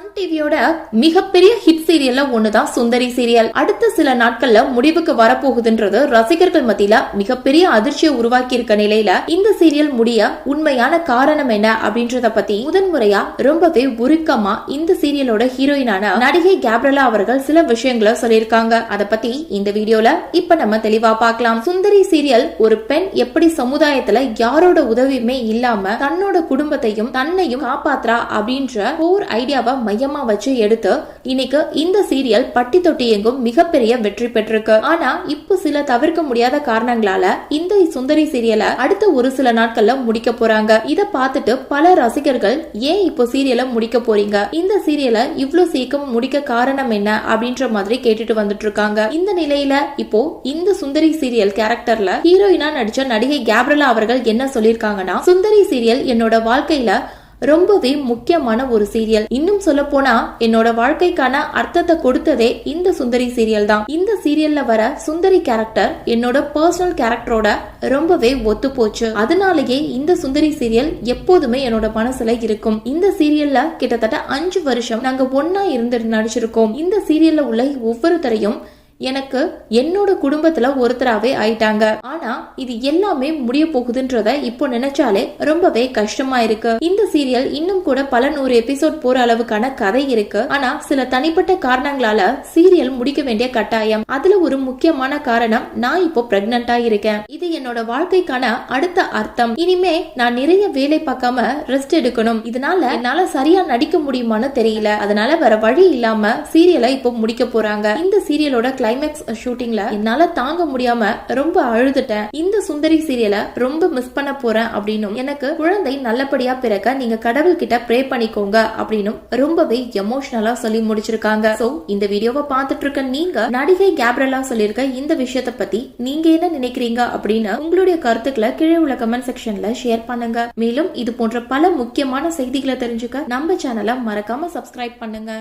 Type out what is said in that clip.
Sun டிவியோட மிகப்பெரிய hit சீரியல்ல ஒண்ணுதான் சுந்தரி சீரியல் அடுத்த சில நாட்கள்ல முடிவுக்கு வரப்போகுதுன்றது ரசிகர்கள் மத்தியில மிகப்பெரிய அதிர்ச்சியை உருவாக்கி இருக்க நிலையில இந்த சீரியல் முடிய உண்மையான காரணம் என்ன அப்படின்றத பத்தி முதன்முறையா ரொம்பவே உருக்கமா இந்த சீரியலோட ஹீரோயினான நடிகை கேப்ரலா அவர்கள் சில விஷயங்களை சொல்லியிருக்காங்க. அத பத்தி இந்த வீடியோல இப்ப நம்ம தெளிவா பார்க்கலாம். சுந்தரி சீரியல் ஒரு பெண் எப்படி சமுதாயத்துல யாரோட உதவியுமே இல்லாம தன்னோட குடும்பத்தையும் தன்னையும் காப்பாத்துறா அப்படின்ற ஒரு ஐடியாவை மையமா வச்சு எடுத்து இன்னைக்கு இந்த சீரியல் பட்டி தொட்டி எங்கும் மிகப்பெரிய வெற்றி பெற்றிருக்கு. ஆனா இப்போ சில தவிர்க்க முடியாத காரணங்களால இந்த சுந்தரி சீரியலை அடுத்த ஒரு சில நாட்கள்ல முடிக்க போறாங்க. இத பார்த்துட்டு பல ரசிகர்கள் ஏன் இப்போ சீரியலை முடிக்க போறீங்க? இந்த சீரியலை இவ்வளவு சீக்கிரம் முடிக்க காரணம் என்ன? அப்படின்ற மாதிரி கேட்டுட்டு வந்துட்டு இருக்காங்க. இந்த நிலையில இப்போ இந்த சுந்தரி சீரியல் கேரக்டர்ல ஹீரோயினா நடிச்ச நடிகை கேப்ரலா அவர்கள் என்ன சொல்லிருக்காங்கன்னா சுந்தரி சீரியல் என்னோட வாழ்க்கையில ரொம்பவே முக்கியமான ஒரு சீரியல். இன்னும் சொல்ல போனா என்னோட வாழ்க்கைக்கான அர்த்தத்தை கொடுத்ததே இந்த சுந்தரி சீரியல் தான். இந்த சீரியல்ல வர சுந்தரி கேரக்டர் என்னோட பர்சனல் கேரக்டரோட ரொம்பவே ஒத்து போச்சு. அதனாலேயே இந்த சுந்தரி சீரியல் எப்போதுமே என்னோட மனசுல இருக்கும். இந்த சீரியல்ல கிட்டத்தட்ட அஞ்சு வருஷம் நாங்க ஒன்னா இருந்து நடிச்சிருக்கோம். இந்த சீரியல்ல உள்ள ஒவ்வொருத்தரையும் எனக்கு என்னோட குடும்பத்துல ஒருத்தராவே ஆயிட்டாங்க. ஆனா இது எல்லாமே முடிய போகுதுன்றத இப்போ நினைச்சாலே ரொம்பவே கஷ்டமா இருக்கு. இந்த சீரியல் இன்னும் கூட பல நூறு எபிசோட் போற அளவுக்கான கதை இருக்கு. ஆனா சில தனிப்பட்ட காரணங்களால சீரியல் முடிக்க வேண்டிய கட்டாயம். அதுல ஒரு முக்கியமான காரணம் நான் இப்போ பிரெக்னண்டா இருக்கேன். இது என்னோட வாழ்க்கைக்கான அடுத்த அர்த்தம். இனிமே நான் நிறைய வேலை பார்க்காம ரெஸ்ட் எடுக்கணும். இதனால என்னால சரியா நடிக்க முடியுமான்னு தெரியல. அதனால வேற வழி இல்லாம சீரியலை இப்போ முடிக்க போறாங்க. இந்த சீரியலோட கிளைமேக்ஸ் ஷூட்டிங்ல என்னால தாங்க முடியாம ரொம்ப அழுதுட்டேன். இந்த சுந்தரி சீரியலை ரொம்ப மிஸ் பண்ண போறேன் அப்படின்னும் எனக்கு குழந்தை நல்லபடியா பிறக்க நீங்க கடவுள் கிட்ட ப்ரே பண்ணிக்கோங்க அப்படின்னும் ரொம்பவே எமோஷனலா சொல்லி முடிச்சிருக்காங்க. சோ இந்த வீடியோவை பார்த்துட்டு இருக்க நீங்க நடிகை கேப்ரலா சொல்லியிருக்க இந்த விஷயத்த பத்தி நீங்க என்ன நினைக்கிறீங்க அப்படின்னு உங்களுடைய கருத்துக்களை கீழே உள்ள கமெண்ட் செக்ஷன்ல ஷேர் பண்ணுங்க. மேலும் இது போன்ற பல முக்கியமான செய்திகளை தெரிஞ்சுக்க நம்ம சேனலை மறக்காம சப்ஸ்கிரைப் பண்ணுங்க.